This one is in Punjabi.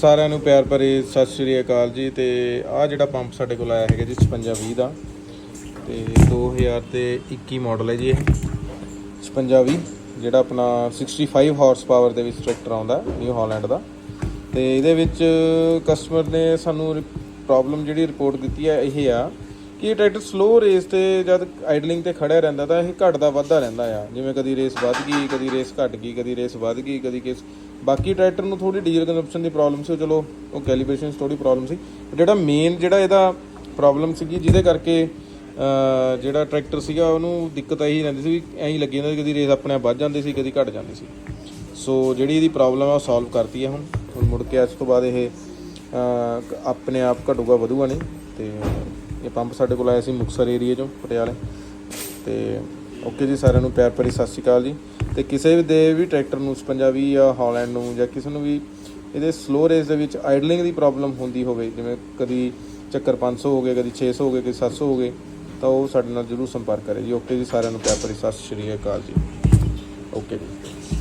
ਸਾਰਿਆਂ ਨੂੰ ਪਿਆਰ ਭਰੀ ਸਤਿ ਸ਼੍ਰੀ ਅਕਾਲ ਜੀ ਤੇ ਆਹ ਜਿਹੜਾ ਪੰਪ ਸਾਡੇ ਕੋਲ ਆਇਆ ਹੈਗਾ ਜੀ 5620 ਦਾ ਤੇ 2000 ਤੇ 21 ਮਾਡਲ ਹੈ ਜੀ ਇਹ। 5620 ਜਿਹੜਾ ਆਪਣਾ 65 ਹਾਰਸ ਪਾਵਰ ਦੇ ਵਿੱਚ ਟਰੈਕਟਰ ਆਉਂਦਾ ਨਿਊ ਹਾਲੈਂਡ ਦਾ। ਤੇ ਇਹਦੇ ਵਿੱਚ ਕਸਟਮਰ ਨੇ ਸਾਨੂੰ ਪ੍ਰੋਬਲਮ ਜਿਹੜੀ ਰਿਪੋਰਟ ਦਿੱਤੀ ਹੈ ਇਹ ਆ ਕਿ ਇਹ ਟਰੈਕਟਰ ਸਲੋ ਰੇਸ ਤੇ ਜਦ ਆਈਡਲਿੰਗ ਤੇ ਖੜਿਆ ਰਹਿੰਦਾ ਤਾਂ ਇਹ ਘਟਦਾ ਵੱਧਦਾ ਰਹਿੰਦਾ ਆ। ਜਿਵੇਂ ਕਦੀ ਰੇਸ ਵੱਧ ਗਈ, ਕਦੀ ਰੇਸ ਘਟ ਗਈ, ਕਦੀ ਰੇਸ ਵੱਧ ਗਈ, ਕਦੀ ਕਿਸ। ਬਾਕੀ ਟਰੈਕਟਰ ਨੂੰ ਥੋੜੀ ਡੀਜ਼ਲ ਕੰਜ਼ੰਪਸ਼ਨ ਦੀ ਪ੍ਰੋਬਲਮ ਸੀ, ਉਹ ਚਲੋ, ਉਹ ਕੈਲੀਬ੍ਰੇਸ਼ਨ ਥੋੜੀ ਪ੍ਰੋਬਲਮ ਸੀ। ਜਿਹੜਾ ਮੇਨ ਜਿਹੜਾ ਇਹਦਾ ਪ੍ਰੋਬਲਮ ਸੀਗੀ, ਜਿਹਦੇ ਕਰਕੇ ਜਿਹੜਾ ਟਰੈਕਟਰ ਸੀਗਾ, ਉਹਨੂੰ ਦਿੱਕਤ ਇਹੀ ਰਹਿੰਦੀ ਸੀ ਵੀ ਐਂ ਹੀ ਲੱਗੀ ਜਾਂਦਾ ਕਦੀ ਰੇਸ ਆਪਣੇ ਆਪ ਵੱਧ ਜਾਂਦੀ ਸੀ, ਕਦੀ ਘਟ ਜਾਂਦੀ ਸੀ। ਸੋ ਜਿਹੜੀ ਇਹਦੀ ਪ੍ਰੋਬਲਮ ਆ, ਉਹ ਸੋਲਵ ਕਰਤੀ ਹੈ ਹੁਣ। ਹੁਣ ਮੁੜ ਕੇ ਇਸ ਤੋਂ ਬਾਅਦ ਇਹ ਆਪਣੇ ਆਪ ਘਟੂਗਾ, ਵਧੂਗਾ ਨਹੀਂ, ਤੇ ਇਹ ਪੰਪ ਸਾਡੇ ਕੋਲ ਆਇਆ ਸੀ ਮੁਕਸਰ ਏਰੀਆ ਚੋਂ, ਪਟਿਆਲੇ। ਤੇ ਓਕੇ ਜੀ, ਸਾਰਿਆਂ ਨੂੰ ਪਿਆਰ ਭਰੀ ਸਤਿ ਸ਼੍ਰੀ ਅਕਾਲ ਜੀ। ਤੇ ਕਿਸੇ ਵੀ ਦੇ ਵੀ ਟਰੈਕਟਰ ਨੂੰ 55 ਜਾਂ ਹਾਲੈਂਡ ਨੂੰ ਜਾਂ ਕਿਸੇ ਨੂੰ ਵੀ ਇਹਦੇ ਸਲੋ ਰੇਸ ਦੇ ਵਿੱਚ ਆਈਡਲਿੰਗ ਦੀ ਪ੍ਰੋਬਲਮ ਹੁੰਦੀ ਹੋਵੇ, ਜਿਵੇਂ ਕਦੀ ਚੱਕਰ 500 ਹੋ ਗਏ, ਕਦੀ 600 ਹੋ ਗਏ, ਕਦੀ 700 ਹੋ ਗਏ, ਤਾਂ ਉਹ ਸਾਡੇ ਨਾਲ ਜਰੂਰ ਸੰਪਰਕ ਕਰੇ ਜੀ। ਓਕੇ ਜੀ, ਸਾਰਿਆਂ ਨੂੰ ਪਿਆਰ ਭਰੀ ਸਤਿ ਸ਼੍ਰੀ ਅਕਾਲ ਜੀ। ਓਕੇ ਜੀ।